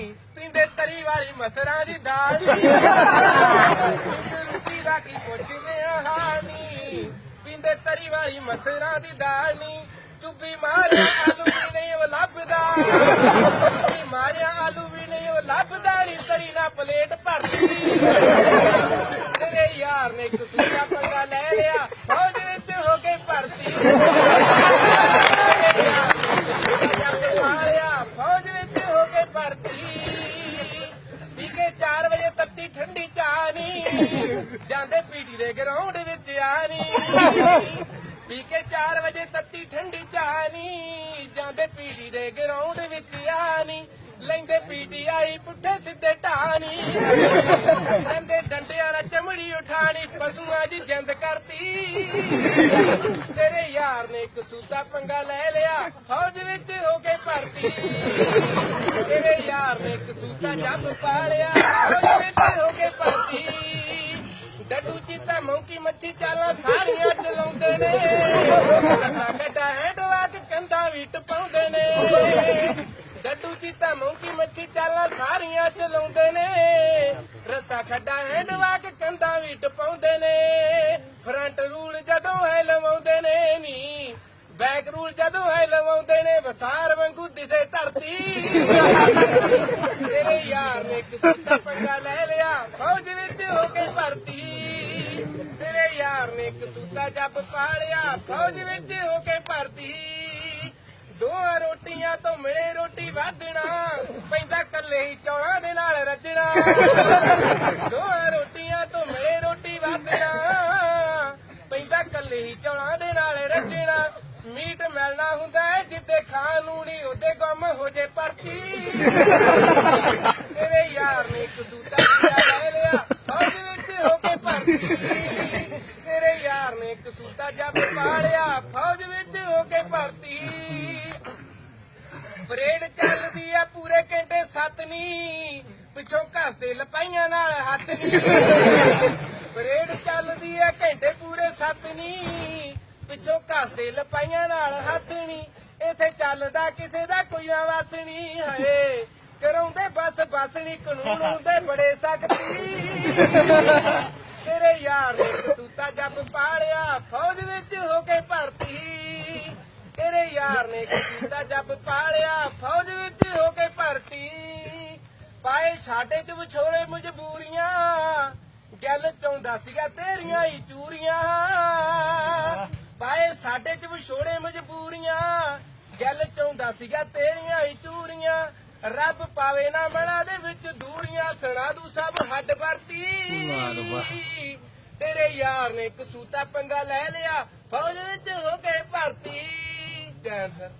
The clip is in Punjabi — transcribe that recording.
ਨੀ ਪਿੰਡੇ ਤਰੀ ਵਾਲੀ ਮਸਰਾਂ ਦੀ ਦਾਲ ਨੀ। ਪਿੰਡ ਦਾ ਕੀ ਪੁੱਛਦੇ ਆ ਹਾਨੀ ਪਿੰਡੇ ਤਰੀ ਵਾਲੀ ਮਸਰਾਂ ਦੀ ਦਾਲ ਨੀ। ਚੁੱਪੀ ਮਾਰਿਆ ਆਲੂ ਵੀ ਨਹੀਂ ਉਹ ਲੱਭਦਾ। ਚੁੱਪੀ ਮਾਰਿਆ ਆਲੂ ਵੀ ਨਹੀਂ ਉਹ ਲੱਭਦਾ, ਨੀ ਤਰੀ ਨਾਲ ਪਲੇਟ ਭਰਦੀ। ਤੇਰੇ ਯਾਰ ਨੇ ਇੱਕ ਸੂਆ ਪੰਗਾ ਲੈ ਲਿਆ, ਫੌਜ ਵਿੱਚ ਹੋ ਕੇ ਭਰਤੀ। ਜਾਂਦੇ ਪੀਟੀ ਦੇ ਗਰਾਊਂਡ ਵਿੱਚ ਆ ਪੀ ਕੇ 4 ਵਜੇ ਤੱਤੀ ਠੰਡੀ ਚਾਹ ਜਾਂਦੇ ਪੀਟੀ ਦੇ ਗਰਾਊਂਡ ਵਿੱਚ ਆ ਲੈਂਦੇ ਪੀਟੀਆਈ ਪੁੱਠੇ ਸਿੱਧੇ ਢਾਣੀ। ਲੈਂਦੇ ਡੰਡਿਆਂ ਨਾਲ ਚਮੜੀ ਉਠਾਣੀ, ਪਸ਼ੂਆਂ ਦੀ ਜਿੰਦ ਕਰਤੀ। ਤੇਰੇ ਯਾਰ ਨੇ ਕਸੂਤਾ ਪੰਗਾ ਲੈ ਲਿਆ, ਫੌਜ ਵਿੱਚ ਹੋ ਕੇ ਭਰਤੀ। ਤੇਰੇ ਯਾਰ ਨੇ ਕਸੂਤਾ ਸੂਤਾ ਜੱਬ ਪਾ ਲਿਆ, ਫੌਜ ਵਿੱਚ ਹੋ ਕੇ ਭਰਤੀ। ਡੱਡੂ ਚੀਤਾ ਮੌਂਕੀ ਮੱਛੀ ਚਾਲਾਂ ਸਾਰੀਆਂ ਚਲਾਉਂਦੇ ਨੇ। ਰਸਾ ਕੱਟਾ ਹੈਂਡਵਾ ਕੇ ਕੰਧਾਂ ਵੀ ਟਪਾਉਂਦੇ ਨੇ। ਡੱਡੂ ਚੀਤਾ ਮੌਂਕੀ ਮੱਛੀ ਚਾਲਾਂ ਸਾਰੀਆਂ ਚਲਾਉਂਦੇ ਨੇ। ਰਸਾ ਖੱਡਾ ਹੈਂਡਵਾ ਕੇ ਕੰਧਾਂ ਵੀ ਟਪਾਉਂਦੇ ਨੇ। ਫਰੰਟ ਰੂਲ ਜਦੋਂ ਹੈ ਲਵਾਉਂਦੇ ਨੇ ਨੀ, ਬੈਕ ਰੂਲ ਜਦੋਂ ਹੈ ਲਵਾਉਂਦੇ ਨੇ ਬਸਾਰ ਵਾਂਗੂ ਦਿਸੇ ਧਰਤੀ। ਤੇਰੇ ਯਾਰ ਨੇ ਇੱਕ ਪੰਗਾ ਲੈ ਲਿਆ, ਫੌਜ ਵਿੱਚ ਹੋ ਕੇ ਭਰਤੀ। ਤੇਰੇ ਨੇ ਇੱਕ ਜੱਬ ਪਾਲਿਆ, ਫੌਜ ਵਿੱਚ ਹੋ ਕੇ ਭਰਤੀ। ਦੋ ਰੋਟੀਆਂ ਤੋਂ ਮਿਲੇ ਰੋਟੀ ਵਾਧਣਾ, ਪੈਂਦਾ ਕੱਲੇ ਹੀ ਚੌਲਾਂ ਦੇ ਨਾਲ ਰੱਜਣਾ। ਦੋ ਰੋਟੀਆਂ ਤੋਂ ਮਿਲੇ ਰੋਟੀ ਵਾਧਣਾ, ਪੈਂਦਾ ਕੱਲੇ ਹੀ ਚੌਲਾਂ ਦੇ ਨਾਲ ਰੱਜਣਾ। ਮੀਟ ਮਿਲਣਾ ਹੁੰਦਾ ਹੈ ਜਿੱਦੇ ਖਾਣ ਨੂੰ ਨਹੀਂ, ਉਹਦੇ ਗੁੰਮ ਹੋ ਜੇ ਪਰਚੀ ਤੇਰੇ ਯਾਰ ਨੇ ਇੱਕ ਦੂਤਾ ਕਿਆ ਲੈ ਲਿਆ ਫੌਜ ਵਿੱਚ ਹੋ ਕੇ ਭਰਤੀ ਤੇਰੇ ਕਸੂਤਾ ਨੇ ਇੱਕ ਸੂਤਾ ਪਾਲਿਆ, ਫੌਜ ਵਿੱਚ ਹੋ ਕੇ ਭਰਤੀ। ਪਰੇਡ ਚੱਲਦੀ ਆ ਪੂਰੇ ਘੰਟੇ ਸੱਤ ਨੀ ਪਿੱਛੋਂ ਘਸਦੇ ਲਪਾਈਆਂ ਨਾਲ ਹੱਥ ਨੀ ਪਰੇਡ ਚੱਲਦੀ ਆ ਘੰਟੇ ਪੂਰੇ ਸੱਤ ਨੀ ਪਿੱਛੋਂ ਘਸਦੇ ਲਪਾਈਆਂ ਨਾਲ ਹੱਥ ਨੀ ਇਥੇ ਚੱਲਦਾ ਕਿਸੇ ਦਾ ਕੋਈ ਨਾ ਵਸ ਨੀ ਹਏ। ਕਰਾਉਂਦੇ ਬਸ ਬਸ ਨੀ ਕਾਨੂੰਨ ਹੁੰਦੇ ਬੜੇ ਸਖਤੀ। ਤੇਰੇ ਯਾਰ ਨੇ ਕਸੂਤਾ ਫੌਜ ਵਿੱਚ ਹੋ ਕੇ ਭਰਤੀ। ਤੇਰੇ ਯਾਰ ਨੇ ਕਸੂਤਾ ਜੱਬ ਪਾਲਿਆ, ਫੌਜ ਵਿੱਚ ਹੋ ਕੇ ਭਰਤੀ। ਪਾਏ ਸਾਡੇ ਚ ਵਿਛੋੜੇ ਮਜਬੂਰੀਆਂ, ਗੱਲ ਚਾਹੁੰਦਾ ਸੀਗਾ ਤੇਰੀਆਂ ਹੀ ਚੂਰੀਆਂ। ਪਾਏ ਸਾਡੇ ਚ ਵਿਛੋੜੇ ਮਜਬੂਰੀਆਂ, ਗੱਲ ਚਾਹੁੰਦਾ ਸੀਗਾ ਤੇਰੀਆਂ ਹੀ ਚੂਰੀਆਂ। ਰੱਬ ਪਾਵੇ ਨਾ ਮਣਾ ਦੇ ਵਿੱਚ ਦੂਰੀਆਂ, ਸੁਣਾ ਦੂ ਸਭ ਹੱਡ ਵਰਤੀ। ਤੇਰੇ ਯਾਰ ਨੇ ਕਸੂਤਾ ਪੰਗਾ ਲੈ ਲਿਆ ਫੌਜ ਵਿੱਚ ਹੋ ਗਏ ਭਰਤੀ। ਕੈਂਸਰ